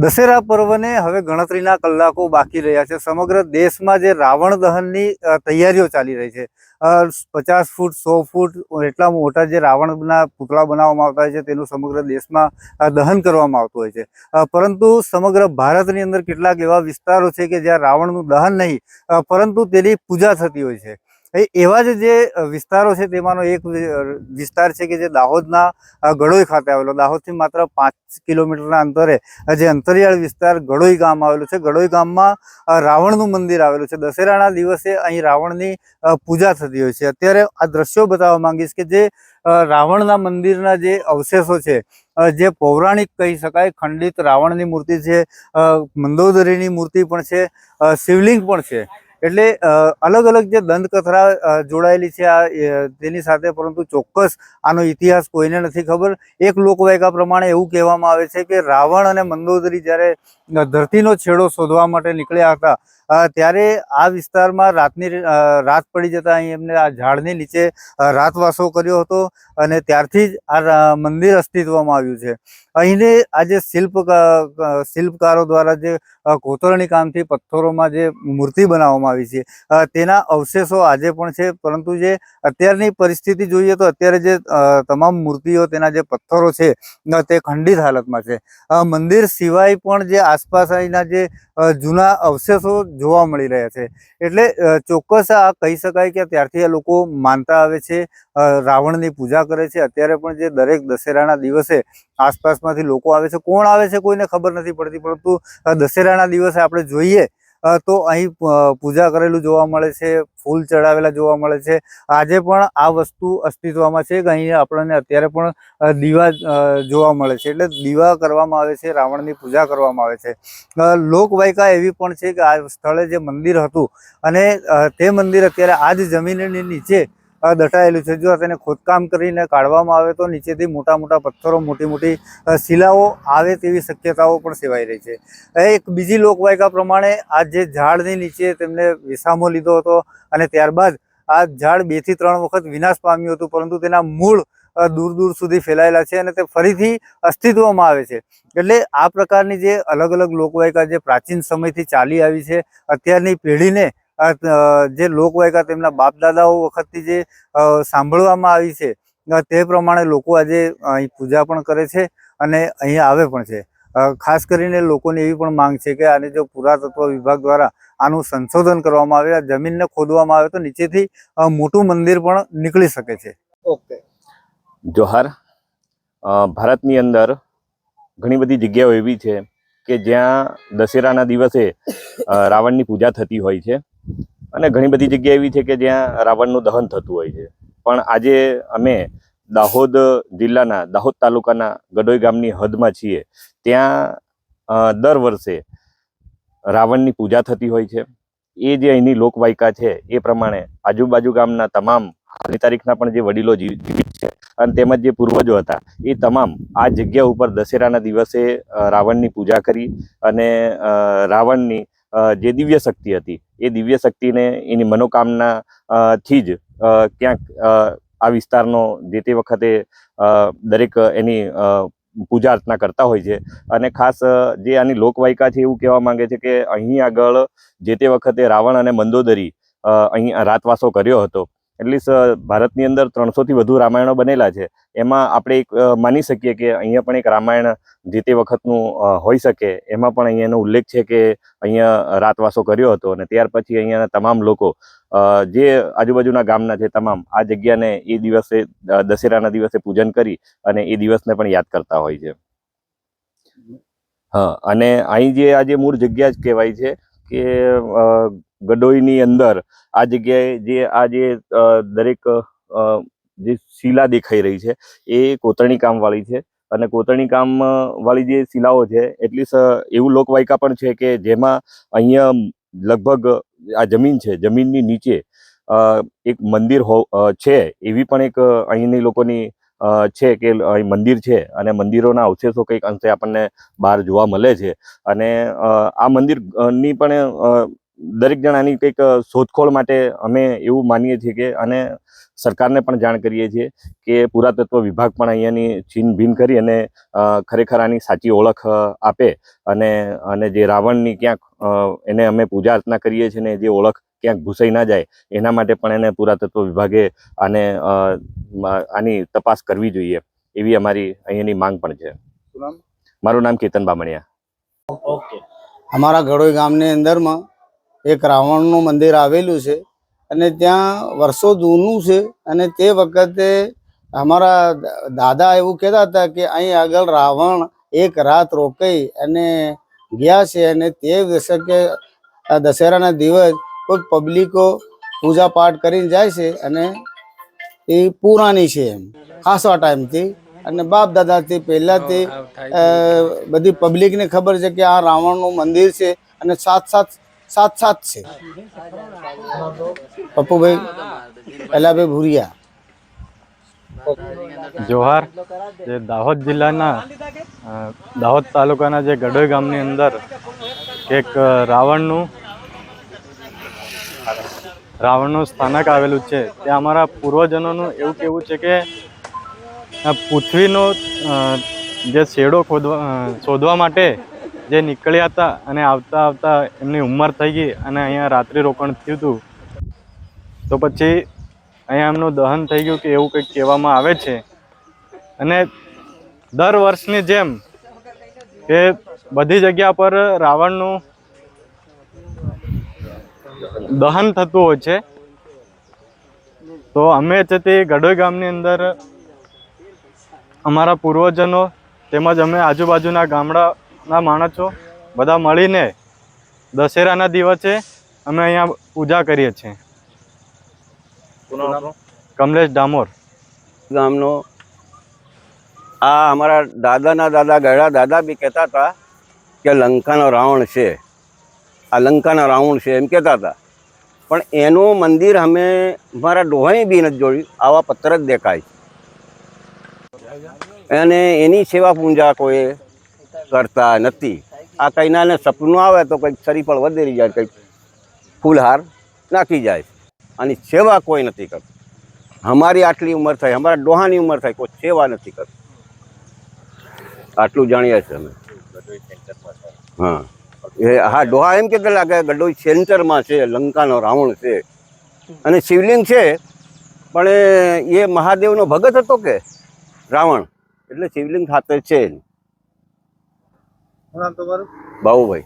દશેરા પર્વને હવે ગણતરીના કલાકો બાકી રહ્યા છે. સમગ્ર દેશમાં જે રાવણ દહનની તૈયારીઓ ચાલી રહી છે. પચાસ ફૂટ, સો ફૂટ એટલા મોટા જે રાવણના પુતળા બનાવવામાં આવતા હોય છે, તેનું સમગ્ર દેશમાં દહન કરવામાં આવતું હોય છે. પરંતુ સમગ્ર ભારતની અંદર કેટલાક એવા વિસ્તારો છે કે જ્યાં રાવણનું દહન નહીં પરંતુ તેની પૂજા થતી હોય છે. એવા જ જે વિસ્તારો છે તેમાંનો એક વિસ્તાર છે કે જે દાહોદના ગડોઈ ખાતે આવેલો. દાહોદથી માત્ર પાંચ કિલોમીટરના અંતરે જે અંતરિયાળ વિસ્તાર ગળોઈ ગામ આવેલું છે. ગળોઈ ગામમાં રાવણનું મંદિર આવેલું છે. દશેરાના દિવસે અહીં રાવણની પૂજા થતી હોય છે. અત્યારે આ દ્રશ્યો બતાવવા માંગીશ કે જે રાવણના મંદિરના જે અવશેષો છે જે પૌરાણિક કહી શકાય, ખંડિત રાવણની મૂર્તિ છે મંદોદરીની મૂર્તિ પણ છે શિવલિંગ પણ છે. એટલે અલગ અલગ જે દંતકથા જોડાયેલી છે આ તેની સાથે, પરંતુ ચોક્કસ આનો ઇતિહાસ કોઈને નથી ખબર. એક લોકવાયકા પ્રમાણે એવું કહેવામાં આવે છે કે રાવણ અને મંદોદરી જ્યારે ધરતીનો છેડો શોધવા માટે નીકળ્યા હતા. ત્યારે આ વિસ્તારમાં રાતની રાત પડી જતા અહીં એમને આ ઝાડની નીચે રાતવાસો કર્યો હતો અને ત્યારથી જ આ મંદિર અસ્તિત્વમાં આવ્યું છે. અહીંને આજે શિલ્પ શિલ્પકારો દ્વારા જે કોતરણી કામથી પથ્થરોમાં જે મૂર્તિ બનાવવામાં આવી છે તેના અવશેષો આજે પણ છે. પરંતુ જે અત્યારની પરિસ્થિતિ જોઈએ તો અત્યારે જે તમામ મૂર્તિઓ, તેના જે પથ્થરો છે તે ખંડિત હાલતમાં છે. મંદિર સિવાય પણ જે આસપાસ અહીંના જે જૂના અવશેષો જોવા મળી રહ્યા છે. એટલે ચોક્કસ આ કહી શકાય કે ત્યારથી આ લોકો માનતા આવે છે રાવણની પૂજા કરે છે. અત્યારે પણ જે દરેક દશેરાના દિવસે આસપાસમાંથી લોકો આવે છે. કોણ આવે છે કોઈને ખબર નથી પડતી, પરંતુ દશેરાના દિવસે આપણે જોઈએ તો અહીં પૂજા કરેલું જોવા મળે છે, ફૂલ ચડાવેલા જોવા મળે છે. આજે પણ આ વસ્તુ અસ્તિત્વમાં છે કે અહીં આપણને અત્યારે પણ દીવા જોવા મળે છે. એટલે દીવા કરવામાં આવે છે, રાવણની પૂજા કરવામાં આવે છે. લોકવાયકા એવી પણ છે કે આ સ્થળે જે મંદિર હતું અને તે મંદિર અત્યારે આ જ જમીનની નીચે દટાયેલું છે. જો તેને ખોદકામ કરીને કાઢવામાં આવે તો નીચેથી મોટા મોટા પથ્થરો, મોટી મોટી શિલાઓ આવે તેવી શક્યતાઓ પણ સેવાઈ રહી છે. એક બીજી લોકવાયકા પ્રમાણે આ જે ઝાડની નીચે તેમને વિસામો લીધો હતો અને ત્યારબાદ આ ઝાડ બેથી ત્રણ વખત વિનાશ પામ્યું હતું, પરંતુ તેના મૂળ દૂર દૂર સુધી ફેલાયેલા છે અને તે ફરીથી અસ્તિત્વમાં આવે છે. એટલે આ પ્રકારની જે અલગ અલગ લોકવાયકા જે પ્રાચીન સમયથી ચાલી આવી છે, અત્યારની પેઢીને જે લોકવાયકા તેમના બાપ દાદાઓ વખતથી જે સાંભળવામાં આવી છે તે પ્રમાણે લોકો આજે અહીં પૂજા પણ કરે છે અને અહીંયા આવે પણ છે. ખાસ કરીને લોકોની એવી પણ માંગ છે કે આને જો પુરાતત્વ વિભાગ દ્વારા આનું સંશોધન કરવામાં આવે આ જમીનને ખોદવામાં આવે તો નીચેથી મોટું મંદિર પણ નીકળી શકે છે. ઓકે. જોહાર ભારતની અંદર ઘણી બધી જગ્યાઓ એવી છે કે જ્યાં દશેરાના દિવસે રાવણની પૂજા થતી હોય છે. અને ઘણી બધી જગ્યા એવી છે કે જ્યાં રાવણનું દહન થતું હોય છે. પણ આજે અમે દાહોદ જિલ્લાના, દાહોદ તાલુકાના ગડોઈ ગામની હદમાં છીએ. ત્યાં દર વર્ષે રાવણની પૂજા થતી હોય છે. એ જે અહીંની લોકવાયકા છે, એ પ્રમાણે આજુબાજુ ગામના તમામ હાલની તારીખના પણ જે વડીલો જીવિત છે અને તેમજ જે પૂર્વજો હતા, એ તમામ આ જગ્યા ઉપર દશેરાના દિવસે રાવણની પૂજા કરી અને રાવણની જે દિવ્ય શક્તિ હતી, એ દિવ્ય શક્તિને એની મનોકામના થી જ ક્યાંક આ વિસ્તારનો જે તે વખતે દરેક એની પૂજા અર્ચના કરતા હોય છે. અને ખાસ જે આની લોકવાયકા છે એવું કહેવા માંગે છે કે અહીં આગળ જે તે વખતે રાવણ અને મંદોદરી અહીં રાતવાસો કર્યો હતો. એટલીસ્ટ ભારતની અંદર ત્રણસોથી વધુ રામાયણો બનેલા છે. એમાં આપણે એક માની શકીએ કે અહીંયા પણ એક રામાયણ જે તે વખતનું હોઈ શકે. એમાં પણ અહીંયાનો ઉલ્લેખ છે કે અહીંયા રાતવાસો કર્યો હતો અને ત્યાર પછી અહીંયાના તમામ લોકો જે આજુબાજુના ગામના છે તમામ, આ જગ્યાને એ દિવસે દશેરાના દિવસે પૂજન કરી અને એ દિવસને પણ યાદ કરતા હોય છે. હા, અને અહીં જે આ જે મૂળ જગ્યા જ કહેવાય છે કે ગડોઈની અંદર આ જગ્યાએ જે, આ જે દરેક જે શિલા દેખાઈ રહી છે, એ કોતરણી કામવાળી છે. અને કોતરણી કામ જે શિલાઓ છે, એટલી એવું લોકવાયકા પણ છે કે જેમાં અહીંયા લગભગ આ જમીન છે, જમીનની નીચે એક મંદિર હો છે, એવી પણ એક અહીંની લોકોની છે કે અહીં મંદિર છે. અને મંદિરોના અવશેષો કંઈક અંશે આપણને બહાર જોવા મળે છે. અને આ મંદિરની પણ દરેક જણાની કંઈક શોધખોળ માટે અમે એવું માનીએ છીએ કે અને સરકારને પણ જાણ કરીએ છીએ કે પુરાતત્વ વિભાગ પણ અહીંયાની છીન ભીન કરી અને ખરેખર આની સાચી ઓળખ આપે અને અને જે રાવણની ક્યાંક એને અમે પૂજા અર્ચના કરીએ છીએ ને જે ઓળખ ક્યાંક ભૂસાઈ ના જાય એના માટે પણ એને પુરાતત્વ વિભાગે આને આની તપાસ કરવી જોઈએ એવી અમારી અહીંયાની માંગ પણ છે. મારું નામ કેતન બામણિયા. અમારા ઘડોઈ ગામની અંદરમાં એક રાવણનું મંદિર આવેલું છે અને ત્યાં વર્ષો જૂનું છે અને તે વખતે અમારા દાદા એવું કહેતા હતા કે અહીં આગળ રાવણ એક રાત રોકાઈ અને ગયા છે અને તે દશકે આ દશેરાના દિવસ કોઈ પબ્લિકો પૂજા પાઠ કરીને જાય છે અને એ પુરાણી છે એમ ખાસા ટાઈમથી અને બાપ દાદાથી પહેલાંથી બધી પબ્લિકને ખબર છે કે આ રાવણનું મંદિર છે અને સાત સાત સાત સાત છે. પપ્પુભાઈ અલાભાઈ ભુરિયા. જોહાર, જે દાહોદ જિલ્લાના દાહોદ તાલુકાના જે ગડોઈ ગામની અંદર એક રાવણનું રાવણનું સ્થાનક આવેલું છે. ત્યાં અમારા પૂર્વજનોનું એવું કહેવું છે કે પૃથ્વીનો જે શેડો ખોદવા શોધવા માટે જે નીકળ્યા હતા અને આવતા આવતા એમની ઉંમર થઈ ગઈ અને અહીંયા રાત્રિ રોકાણ થયું હતું. તો પછી અહીંયા એમનું દહન થઈ ગયું કે એવું કંઈક કહેવામાં આવે છે. અને દર વર્ષની જેમ કે બધી જગ્યા પર રાવણનું દહન થતું હોય છે. તો અમે છે તે ગડોઈ ગામની અંદર અમારા પૂર્વજનો તેમજ અમે આજુબાજુના ગામડાના છો. બધા મળીને દશેરાના દિવસે અમે અહીંયા પૂજા કરીએ છીએ. કમલેશ ડામોર. ગામનો. આ અમારા દાદાના દાદા ગયા દાદા બી કહેતા હતા કે લંકાનો રાવણ છે. આ લંકાનો રાવણ છે એમ કહેતા હતા. પણ એનું મંદિર અમે મારા ડોહાઈ બી નથી જોયું આવા પથ્થર જ દેખાય અને એની સેવા પૂજા કોઈ કરતા નથી. આ કંઈ નાને સપનું આવે તો કંઈક શરીફળ વધેરી જાય, કંઈક ફૂલહાર નાખી જાય. આની સેવા કોઈ નથી કરતું. અમારી આટલી ઉંમર થઈ, અમારા ડોહાની ઉંમર થાય કોઈ સેવા નથી કરતું. આટલું જાણીએ છીએ અમે. હા. એ હા, ડોહા એમ કહેતા લાગે ગડોઈ સેન્ટરમાં છે, લંકાનો રાવણ છે. અને શિવલિંગ છે, પણ એ મહાદેવનો ભગત હતો કે? રાવણ. એટલે શિવલિંગ ખાતે છે. શું નામ તમારું? બાબુભાઈ